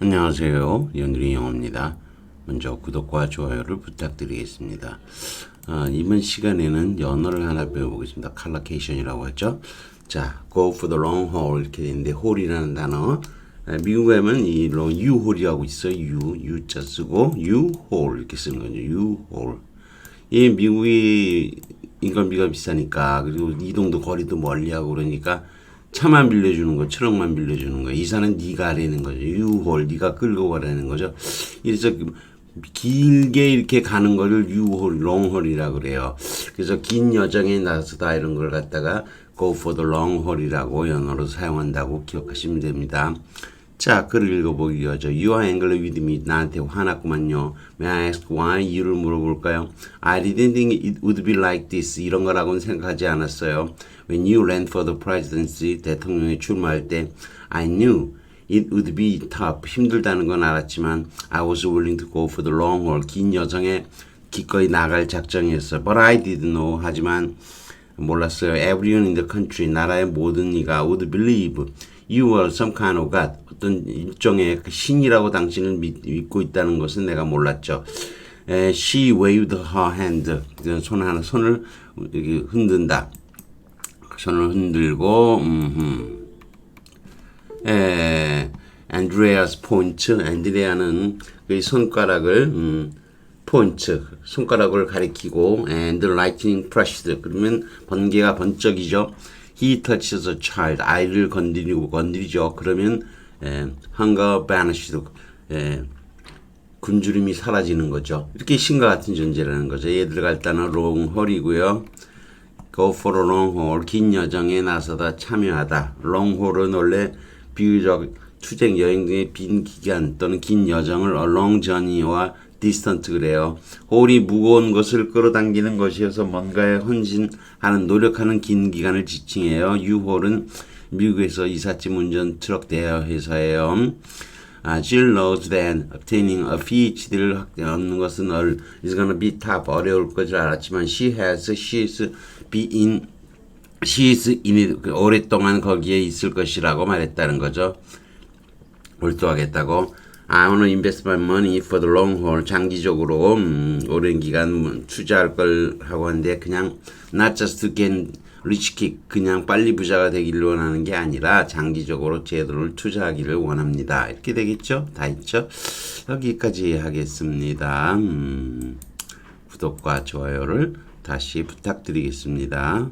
안녕하세요. 연두리 영어입니다. 먼저 구독과 좋아요를 부탁드리겠습니다. 어, 이번 시간에는 연어를 하나 배워보겠습니다. 칼라케이션이라고 하죠. 자, go for the long haul 이렇게 되는데 haul이라는 단어 아, 미국에 하면 이 long U-haul이라고 있어요. U, U자 쓰고 U-haul 이렇게 쓰는 거죠. U-haul. 이 미국이 인건비가 비싸니까 그리고 이동도 거리도 멀리하고 그러니까 차만 빌려주는 거, 트럭만 빌려주는 거. 이사는 네가 하라는 거죠. 유홀, 네가 끌고 가라는 거죠. 이래서 길게 이렇게 가는 거를 유홀, 롱홀이라 그래요. 그래서 긴 여정에 나서다 이런 걸 갖다가 go for the long haul이라고 연어로 사용한다고 기억하시면 됩니다. 자, 글을 읽어보기죠. You are angry with me. 나한테 화났구만요. May I ask why? 이유를 물어볼까요? I didn't think it would be like this. 이런 거라고는 생각하지 않았어요. When you ran for the presidency, 대통령에 출마할 때, I knew it would be tough. 힘들다는 건 알았지만, I was willing to go for the long haul. 긴 여정에 기꺼이 나갈 작정이었어. But I didn't know. 하지만 몰랐어요. Everyone in the country, 나라의 모든 이가 would believe you were some kind of God. 어떤 일종의 그 신이라고 당신을 믿, 믿고 있다는 것은 내가 몰랐죠. 에, she waved her hand. 손 하나, 손을 흔든다. 손을 흔들고, 음흠. 에, 안드레아스 포인트, 안드레아는 그 손가락을, 음, 포인트, 손가락을 가리키고, and lightning flashed. 그러면 번개가 번쩍이죠. He touches a child. 아이를 건드리고 건드리죠. 그러면 에, hunger vanished. 에, 굶주림이 사라지는 거죠. 이렇게 신과 같은 존재라는 거죠. 얘들 갈 단어 long haul이고요. go for a long haul. 긴 여정에 나서다 참여하다. long haul은 원래 비유적 투쟁 여행 중에 빈 기간 또는 긴 여정을 a long journey와 distant 그래요. 홀이 무거운 것을 끌어당기는 것이어서 뭔가에 헌신하는 노력하는 긴 기간을 지칭해요. 유홀은 미국에서 이삿짐 운전 트럭 대여 회사예요. 아, Jill knows that obtaining a PhD를 얻는 것은 얼, is gonna be tough 어려울 것을 알았지만 she has she's been she's in it 오랫동안 거기에 있을 것이라고 말했다는 거죠. 몰두하겠다고. I want to invest my money for the long haul. 장기적으로 음, 오랜 기간 투자할 걸 하고 하는데 그냥 not just to get rich kick 그냥 빨리 부자가 되기를 원하는 게 아니라 장기적으로 제 돈을 투자하기를 원합니다. 이렇게 되겠죠? 다 있죠? 여기까지 하겠습니다. 음, 구독과 좋아요를 다시 부탁드리겠습니다.